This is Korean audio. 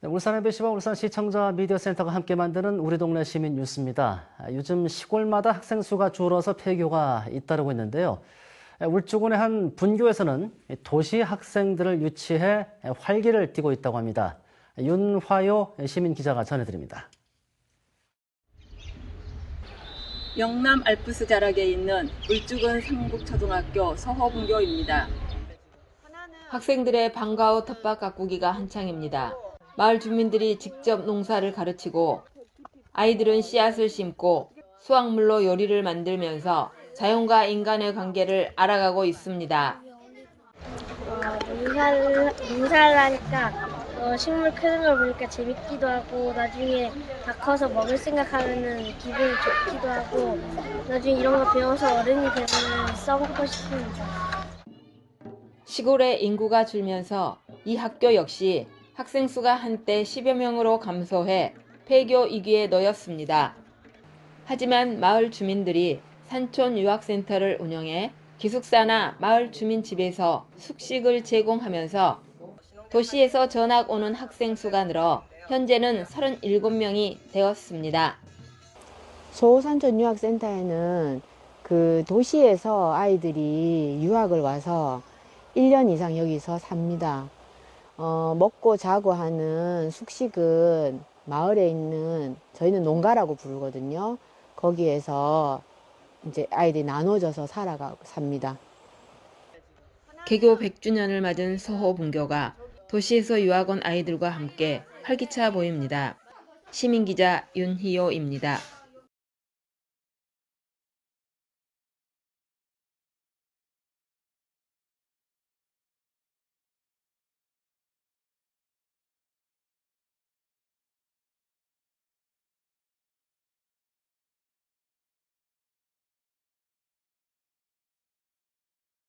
네, 울산 MBC와 울산 시청자 미디어 센터가 함께 만드는 우리 동네 시민 뉴스입니다. 아, 요즘 시골마다 학생 수가 줄어서 폐교가 잇따르고 있는데요. 아, 울주군의 한 분교에서는 도시 학생들을 유치해 활기를 띠고 있다고 합니다. 윤화요 시민 기자가 전해드립니다. 영남 알프스 자락에 있는 울주군 상북초등학교 서허분교입니다. 학생들의 방과 후 텃밭 가꾸기가 한창입니다. 마을 주민들이 직접 농사를 가르치고 아이들은 씨앗을 심고 수확물로 요리를 만들면서 자연과 인간의 관계를 알아가고 있습니다. 어, 농사를, 농사를 하니까 어, 식물 크는 걸 보니까 재밌기도 하고 나중에 다 커서 먹을 생각하면은 기분이 좋기도 하고 나중에 이런 거 배워서 어른이 되면 써먹고 싶습니다. 시골의 인구가 줄면서 이 학교 역시 학생 수가 한때 10여 명으로 감소해 폐교 위기에 놓였습니다. 하지만 마을 주민들이 산촌 유학센터를 운영해 기숙사나 마을 주민 집에서 숙식을 제공하면서 도시에서 전학 오는 학생 수가 늘어 현재는 37명이 되었습니다. 소산촌 유학센터에는 그 도시에서 아이들이 유학을 와서 1년 이상 여기서 삽니다. 어, 먹고 자고 하는 숙식은 마을에 있는 저희는 농가라고 부르거든요. 거기에서 이제 아이들이 나눠져서 살아가고 삽니다. 개교 100주년을 맞은 서호 분교가 도시에서 유학 온 아이들과 함께 활기차 보입니다. 시민기자 윤희호입니다.